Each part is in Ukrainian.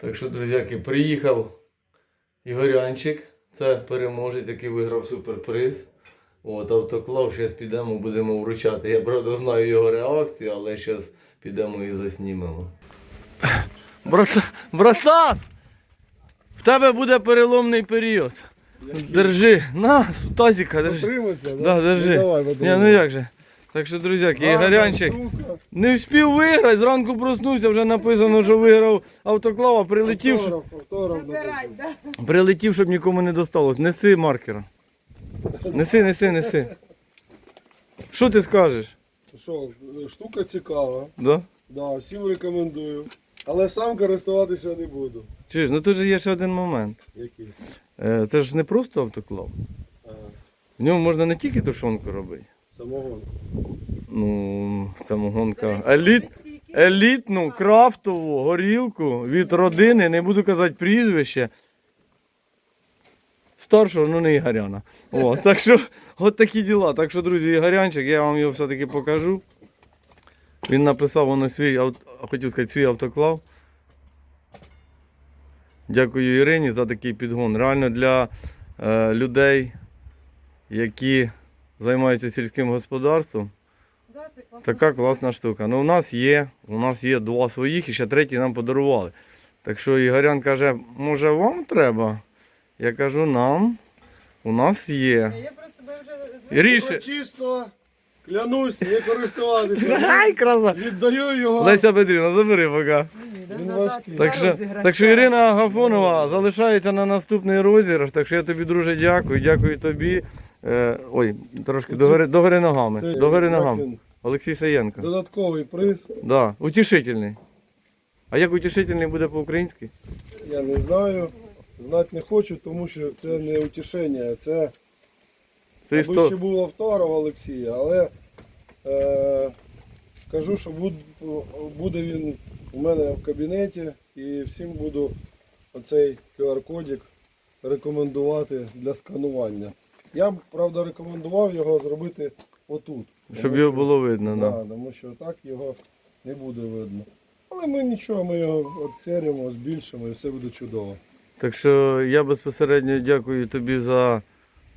Так що, друзяки, приїхав Ігорянчик. Це переможець, який виграв суперприз. От, автоклав, зараз підемо, будемо вручати. Я правда знаю його реакцію, але зараз підемо і заснімемо. Брата, братан! В тебе буде переломний період. Держи, на, тазіка, держи. Да, держи. Ну, давай, Ні, ну як же. Так що, друзяки, Ігорянчик. Не встиг виграти, зранку проснувся, вже написано, що виграв автоклава, прилетів, щоб, Забирай, да? прилетів, щоб нікому не досталось. Неси маркера. Неси, неси, неси. Що ти скажеш? Що, штука цікава. Да? Да, всім рекомендую. Але сам користуватися не буду. Чуєш, ну тут же є ще один момент. Який? Е, це ж не просто автоклав. Ага, В ньому можна не тільки тушонку робити. Самогон. Ну, там гонка. Еліт, елітну, крафтову горілку від родини, не буду казати прізвище. Старшого, ну не Ігоряна. О, так що, от такі діла. Так що, друзі, Ігорянчик, я вам його все-таки покажу. Він написав воно свій, хотів сказати, свій автоклав. Дякую Ірині за такий підгон. Реально для е, людей, які займаються сільським господарством. Да, це класно. Така класна штука. Ну, у нас є, у нас є два своїх і ще третій нам подарували. Так що Ігорян каже, може вам треба? Я кажу, нам. У нас є. Я просто би вже Ріше. Чисто, клянусь, не користуватися. Ай, краса! Віддаю його. Леся Петрівна, забери. Він назад. важкий. Так що, так що Ірина Агафонова залишається на наступний розіграш. Так що я тобі, друже, дякую. Дякую тобі. Е, ой, трошки догори, догори ногами. Це, Догори ногами. Олексій Саєнко. Додатковий приз. Да, утішительний. А як утішительний буде по-українськи? Я не знаю. Знати не хочу, тому що це не утішення, це Це аби істо... ще був автограф Олексія, але е, кажу, що буд, буде він у мене в кабінеті і всім буду оцей QR-кодик рекомендувати для сканування. Я б, правда, рекомендував його зробити отут. Щоб тому його що- було видно. Да, Да. тому що так його не буде видно. Але ми нічого, ми його відксеримо, збільшимо і все буде чудово. Так що я безпосередньо дякую тобі за.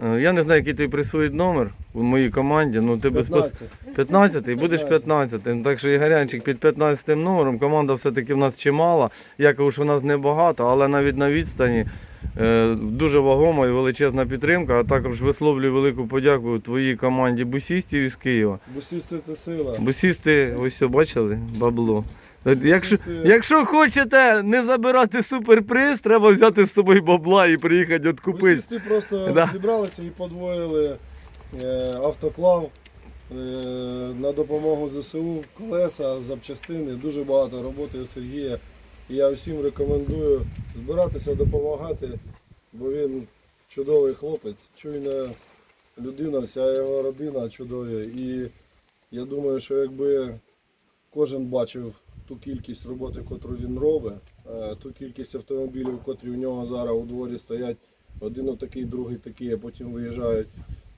е, Я не знаю, який ти присвоїть номер у моїй команді, ну ти безпос... 15. 15 і будеш 15. Так що Ігорянчик під 15 номером. Команда все-таки в нас чимала. Я кажу, що в нас небагато, але навіть на відстані дуже вагома і величезна підтримка. А також висловлюю велику подяку твоїй команді бусістів із Києва. Бусісти це сила. Бусісти, ось все бачили, бабло. Якщо, якщо хочете не забирати суперприз, треба взяти з собою бабла і приїхати от купити. Бусісти просто Да. зібралися і подвоїли е, автоклав е, на допомогу ЗСУ, колеса, запчастини. Дуже багато роботи у Сергія. І я всім рекомендую збиратися, допомагати, бо він чудовий хлопець, чуйна людина, вся його родина чудові. І я думаю, що якби кожен бачив ту кількість роботи, яку він робить, е, ту кількість автомобілів, котрі в нього зараз у дворі стоять, один отакий, другий такий, а потім виїжджають.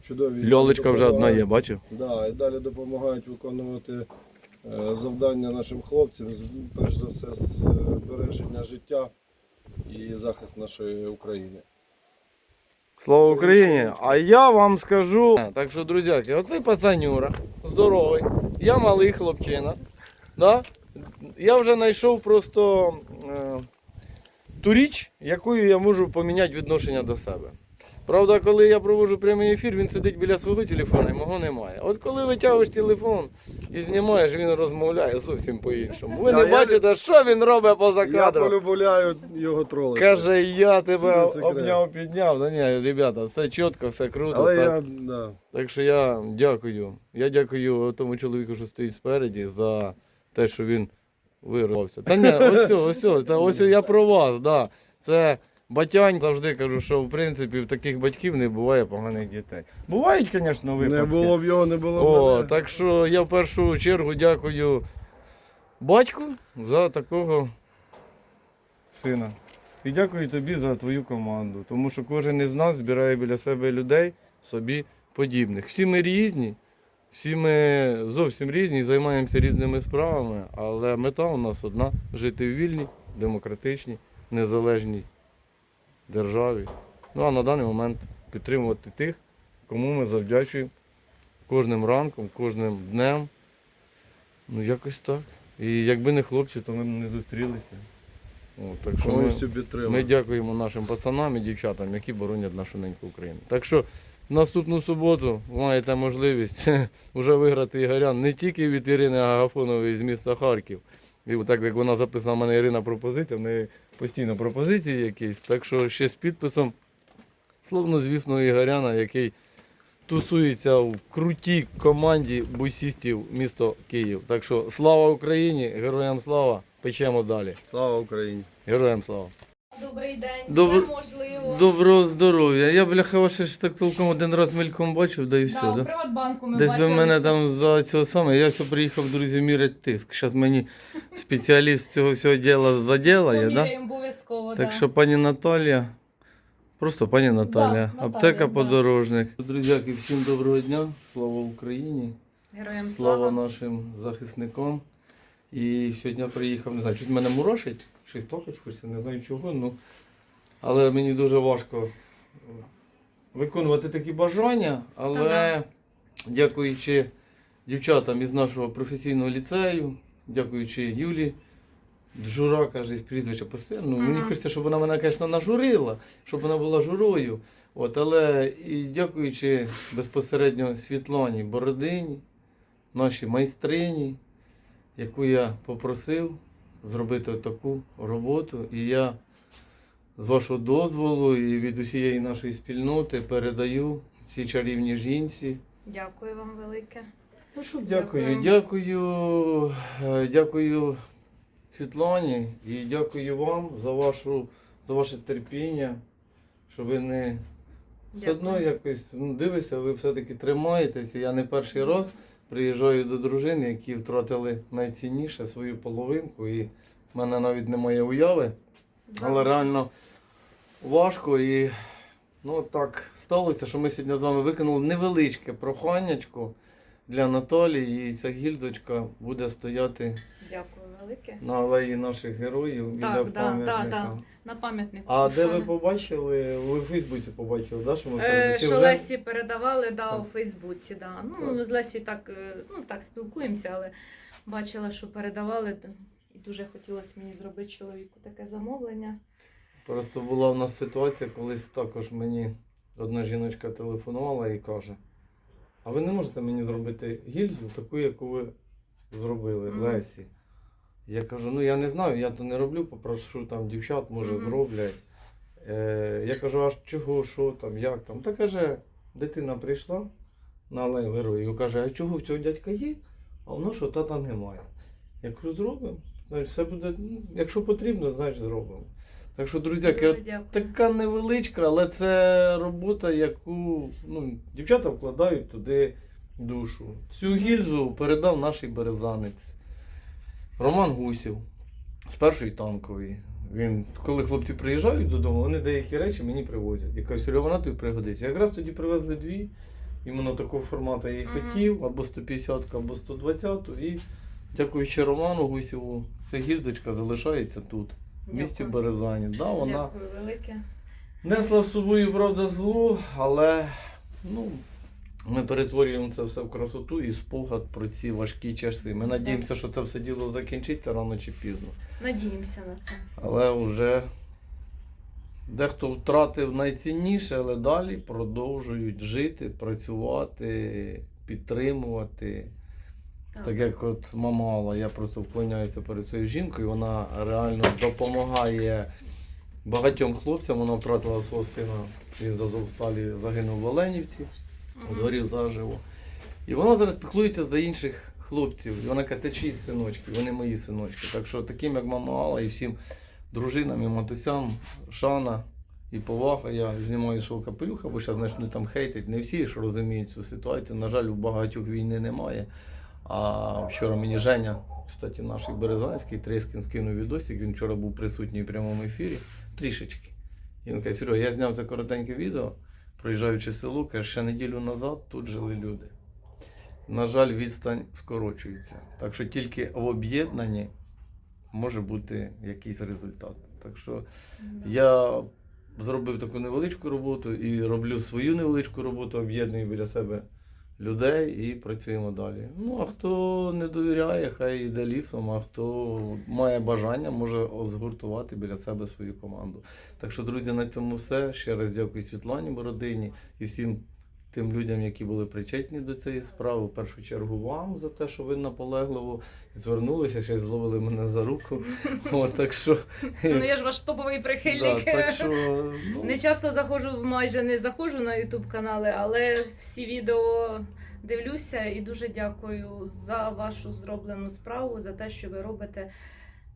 Чудові. Льолечка вже одна є, бачив? Да, і далі допомагають виконувати завдання нашим хлопцям, перш за все, збереження життя і захист нашої України. Слава Україні! А я вам скажу. Так що, друзяки, оцей пацанюра, здоровий, я малий хлопчина. Да? Я вже знайшов просто е, ту річ, якою я можу поміняти відношення до себе. Правда, коли я проводжу прямий ефір, він сидить біля свого телефона і мого немає. От коли витягуєш телефон і знімаєш, він розмовляє зовсім по-іншому. Ви не бачите, що він робить поза Я кадром. полюбляю його тролити. Каже, я тебе обняв, підняв. Да ні, ребята, все чітко, все круто. Але так. я, да. так що я дякую. Я дякую тому чоловіку, що стоїть спереді, за те, що він вирвався. Та ні, ось, ось, ось, ось я про вас, да. Це батянь завжди кажу, що в принципі в таких батьків не буває поганих дітей. Бувають, звісно, випадки. не було б його, не було б О, мене. так що я в першу чергу дякую батьку за такого сина. І дякую тобі за твою команду. Тому що кожен із нас збирає біля себе людей собі подібних. Всі ми різні, всі ми зовсім різні, займаємося різними справами, але мета у нас одна жити в вільній, демократичній незалежній державі. Ну а на даний момент підтримувати тих, кому ми завдячуємо кожним ранком, кожним днем. Ну якось так. І якби не хлопці, то ми б не зустрілися. От, так що ми, ми дякуємо нашим пацанам і дівчатам, які боронять нашу неньку Україну. Так що наступну суботу маєте можливість вже виграти Ігорян не тільки від Ірини Агафонової з міста Харків. І так як вона записала мене Ірина пропозиція, в неї постійно пропозиції якісь. Так що ще з підписом словно звісно Ігоряна, який тусується в крутій команді бусістів місто Київ. Так що слава Україні, героям слава, печемо далі. Слава Україні! Героям слава. Добрий день, Добр- можливо. Доброго здоров'я. Я бляха ваше ж так толком один раз мельком бачив, да і все. да, у Да? Приватбанку ми Десь ви бачилися. мене там за цього саме. Я все приїхав, друзі, міряти тиск. Зараз мені спеціаліст цього всього діла заділає, да? Поміряємо обов'язково, Так да. що пані Наталія. Просто пані Наталія. Наталія, Аптека да. подорожник. Друзяки, всім доброго дня. Слава Україні. Героям Слава слава. нашим захисникам. І сьогодні приїхав, не знаю, чуть мене мурашить, щось плакати хочеться, не знаю чого. Ну, але мені дуже важко виконувати такі бажання. Але Ага. дякуючи дівчатам із нашого професійного ліцею, дякуючи Юлі. Жура, каже, з прізвища постійно. Ну, Мені хочеться, щоб вона мене, звісно, нажурила, щоб вона була журою. От, але і дякуючи безпосередньо Світлані Бородині, нашій майстрині, яку я попросив зробити таку роботу. І я з вашого дозволу і від усієї нашої спільноти передаю цій чарівній жінці. Дякую вам велике. Ну що, Дякую. дякую, дякую, е, дякую Світлані і дякую вам за вашу за ваше терпіння, що ви не все одно якось ну, дивишся, ви все-таки тримаєтеся. Я не перший раз приїжджаю до дружини, які втратили найцінніше свою половинку, і в мене навіть немає уяви. Але реально важко і ну так сталося, що ми сьогодні з вами виконали невеличке проханнячко для Наталії, і ця гільзочка буде стояти Дякую велике. на алеї наших героїв біля Так, да, пам'ятника. да, да. На пам'ятнику. А де ви побачили? Ви в Фейсбуці побачили, да, що ми Е, чи що вже? Лесі передавали да, Так. у Фейсбуці. Да. Ну, Так. Ми з Лесією так, е, ну, так спілкуємося, але бачила, що передавали. то- І дуже хотілося мені зробити чоловіку таке замовлення. Просто була в нас ситуація, колись також мені одна жіночка телефонувала і каже: А ви не можете мені зробити гільзу, таку, яку ви зробили Мгм. Лесі? Я кажу, ну я не знаю, я то не роблю, попрошу там дівчат, може, зроблять. Е, я кажу, а чого, що там, як там? Та каже, дитина прийшла на алею героїв, каже, а чого в цього дядька є, а воно що тата немає. Я кажу, зробимо. Значить, все буде, ну, якщо потрібно, значить зробимо. Так що, Дуже така невеличка, але це робота, яку ну, дівчата вкладають туди душу. Цю гільзу передав наш березанець Роман Гусів з першої танкової. Він, коли хлопці приїжджають додому, вони деякі речі мені привозять. Я кажу, вона тобі пригодиться. Якраз тоді привезли дві, іменно такого формату я і хотів, або 150, або 120. І дякуючи Роману Гусєву, ця гільзочка залишається тут, в місті Дякую. Березані. Да, вона Дякую велике. Несла з собою, правда, зло, але ну, ми перетворюємо це все в красоту і спогад про ці важкі часи. Ми надіємося, що це все діло закінчиться рано чи пізно. Надіємося на це. Але вже дехто втратив найцінніше, але далі продовжують жити, працювати, підтримувати. Так. Так як от мама Алла, я просто вклоняюся перед цією жінкою, вона реально допомагає багатьом хлопцям. Вона втратила свого сина, він з Азовсталі загинув в Оленівці, згорів заживо. І вона зараз піклується за інших хлопців. І вона каже, це чиї синочки, вони мої синочки. Так що таким, як мама Алла, і всім дружинам і матусям, шана і повага. Я знімаю свого капелюха, бо зараз почнуть там хейтить. Не всі ж розуміють цю ситуацію. На жаль, у багатьох війни немає. А вчора мені Женя, кстати, наш Березанський, Трескін скинув відосик, він вчора був присутній в прямому ефірі, трішечки. І він каже, Серега, я зняв це коротеньке відео, проїжджаючи село, каже, ще неділю назад тут жили люди. На жаль, відстань скорочується. Так що тільки в об'єднанні може бути якийсь результат. Так що я зробив таку невеличку роботу і роблю свою невеличку роботу, об'єдную біля себе людей і працюємо далі. Ну, а хто не довіряє, хай йде лісом, а хто має бажання, може згуртувати біля себе свою команду. Так що, друзі, на цьому все. Ще раз дякую Світлані Бородині і всім тим людям, які були причетні до цієї справи. В першу чергу вам за те, що ви наполегливо звернулися, ще й зловили мене за руку. От, так що, Ну я ж ваш топовий да, прихильник. так що ну, Не часто заходжу, майже не заходжу на Ютуб канали, але всі відео дивлюся і дуже дякую за вашу зроблену справу, за те, що ви робите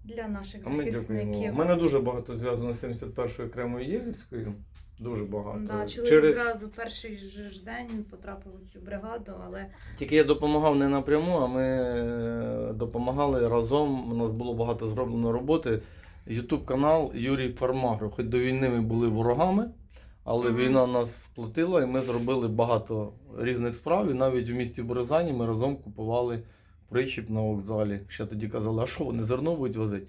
для наших захисників. У мене дуже багато зв'язано з 71-ю окремою єгерською. Дуже багато. Да, чоловік Через... зразу перший ж день потрапив у цю бригаду, але Тільки я допомагав не напряму, а ми е, допомагали разом. У нас було багато зроблено роботи. Ютуб канал Юрій Фармагро. Хоч до війни ми були ворогами, але Мгм. війна нас сплотила і ми зробили багато різних справ. І навіть в місті Березані ми разом купували причіп на вокзалі. Ще тоді казали, а що вони зерно будуть возити?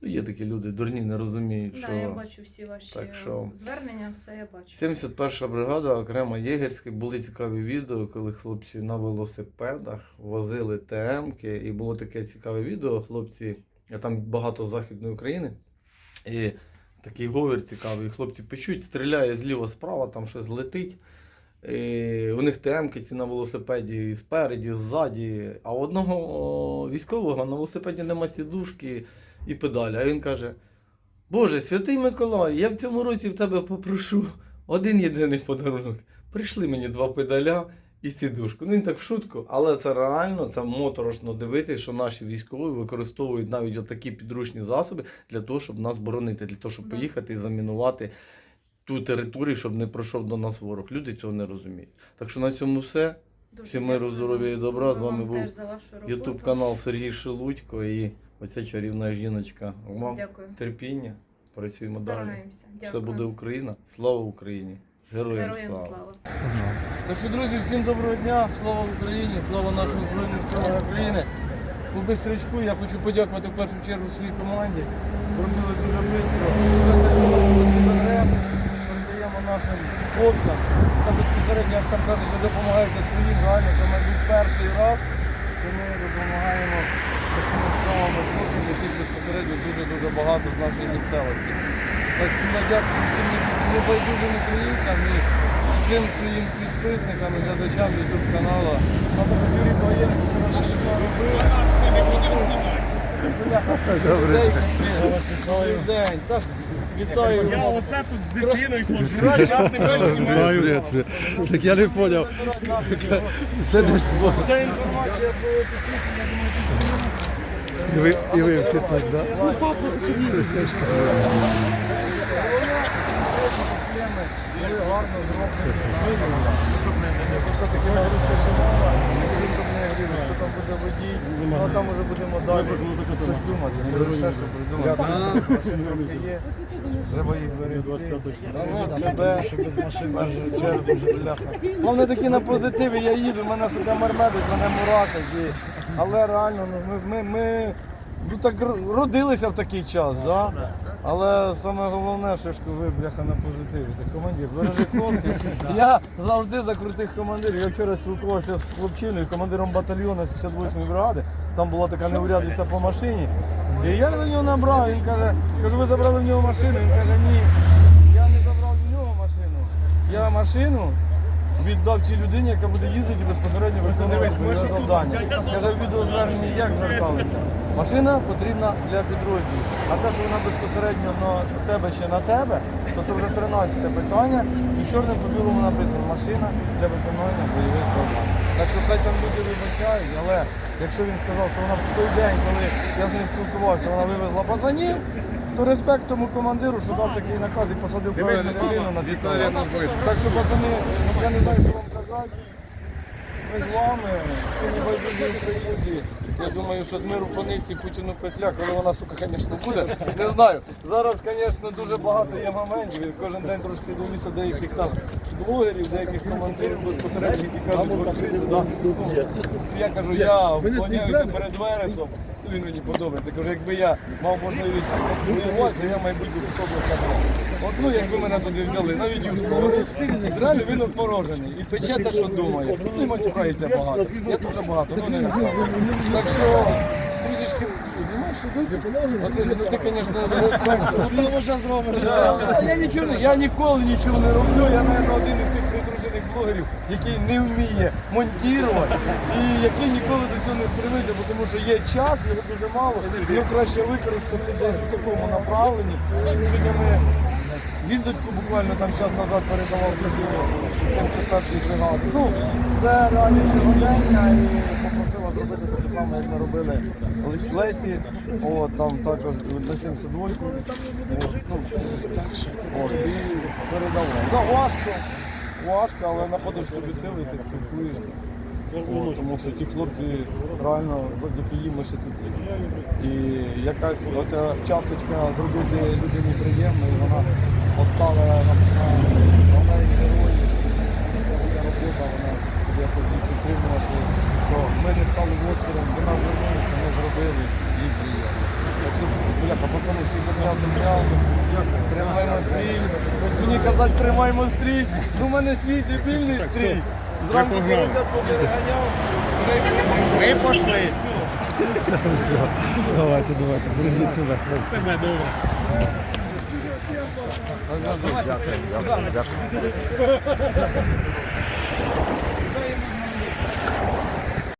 Ну, є такі люди, дурні, не розуміють, да, що. я бачу всі ваші Так що- звернення, все я бачу. 71 бригада, окрема єгерська. Були цікаві відео, коли хлопці на велосипедах возили ТМки. І було таке цікаве відео. Хлопці, а там багато Західної України. І такий говір цікавий. Хлопці печуть, стріляє зліва справа, там щось летить. І у них ТМки ці на велосипеді і спереді, ззаді. А одного військового на велосипеді нема сідушки і педалі. А він каже: Боже, святий Миколай, я в цьому році в тебе попрошу один єдиний подарунок. Прийшли мені два педаля і сідушку. Ну він так в шутку, але це реально, це моторошно дивитися, що наші військові використовують навіть отакі підручні засоби для того, щоб нас боронити, для того, щоб поїхати і замінувати ту територію, щоб не пройшов до нас ворог. Люди цього не розуміють. Так що на цьому все. Дуже всім миру, здоров'я і добра. З вами був теж за вашу роботу. Ютуб канал Сергій Шелудько і оця чарівна жіночка. Вам Дякую. терпіння. Працюємо далі. Стараємося. Все Дякую. буде Україна. Слава Україні! Героям, Героям слава! слава. Так що, друзі, всім доброго дня! Слава Україні! Слава нашим Збройним силам України! По бистрячку я хочу подякувати в першу чергу своїй команді. Зробили дуже швидко. Передаємо нашим хлопцям. Це безпосередньо, як там кажуть, ви допомагаєте своїм. Реально, це, мабуть, перший раз, що ми допомагаємо справами хлопцям, яких безпосередньо дуже-дуже багато з нашої місцевості. Так що я дякую всім небайдужим українцям і всім своїм підписникам і глядачам YouTube каналу. А також Юрій Боєнко, що на що. Добрий день. Вітаю. Я оце тут з дитиною ходжу. Раз не бачу, знімаю. Так я не понял. Це десь. Інформація про підписання, я думаю, І ви, і ви всі так, да? гарно нагрузка чимала, щоб не гріли, хто там ну вже будемо далі щось думати. Може ще що придумати. Машин треба їх берегти. Себе, в першу чергу, бляха. Головне такі на позитиві, я їду, мене сука мармедить, мене мурашить. Але реально, ну, ми, ми, ми ну, так родилися в такий час, да? але саме головне, що ж ви бляха на позитиві. Так, командир, бережи хлопців. Я завжди за крутих командирів. Я вчора спілкувався з хлопчиною, командиром батальйону 58-ї бригади. Там була така неурядиця по машині. І я до нього набрав, він каже, кажу, ви забрали в нього машину. Він каже, ні, я не забрав в нього машину. Я машину віддав тій людині, яка буде їздити і безпосередньо виконувати бойове завдання. Каже, в відеозверненні як зверталися? Машина потрібна для підрозділу. А те, що вона безпосередньо на тебе чи на тебе, то це вже 13 питання. І чорним по білому написано машина для виконання бойових завдань. Так що хай там люди вибачають, але якщо він сказав, що вона в той день, коли я з ним спілкувався, вона вивезла пацанів, то респект тому командиру, що дав такий наказ і посадив правильну людину на дві Так що, пацани, я не знаю, що вам казати. Ми з вами, всі небайдужі українці. Я думаю, що з миру пониці Путіну петля, коли вона, сука, звісно, буде. Не знаю. Зараз, звісно, дуже багато є моментів. І кожен день трошки дивлюся деяких там блогерів, деяких командирів безпосередньо, які кажуть, відкриту, да. Ну, я кажу, я вклоняюся перед Вересом. Він мені подобається. Кажу, якби я мав можливість поспілкуватися, то я, мабуть, пішов би. От, ну, якби мене туди взяли, навіть юшку. Реально він отморожений. І пече те, що думає. Ну, і матюхається багато. Я дуже багато, ну не розказую. Так що, трішечки, немає що досі? Василь, ну ти, звісно, респект. Я нічого не, я ніколи нічого не роблю. Я, мабуть, один із тих блогерів, який не вміє монтувати і який ніколи до цього не бо тому що є час, його дуже мало, його краще використати десь в такому направленні. Сьогодні ми гільзочку буквально там час назад передавав дружині 71-ї бригади. Ну, це реалії сьогодення і попросила зробити те саме, як ми робили в Лесі. От, там також на 72-ку. От, ну, і передавав. Ну, важко, але знаходиш собі сили, і ти спілкуєшся. От, тому що ті хлопці реально завдяки їм ми ще тут є. І якась оця часточка зробити людині приємно, і вона поставила на неї герої. Це робота, вона якось їх підтримувати, що ми не стали гостем, до нас звернулися, ми зробили їй приємно. Пацани, всі підняв, підняв, тримаємо стрій. Мені казати, тримаємо стрій, ну в мене свій дебільний стрій. Зранку погнали. 50 хвилин ганяв. Ми пішли. Все. Давайте, давайте, бережіть себе. Себе добре. Дякую. Дякую.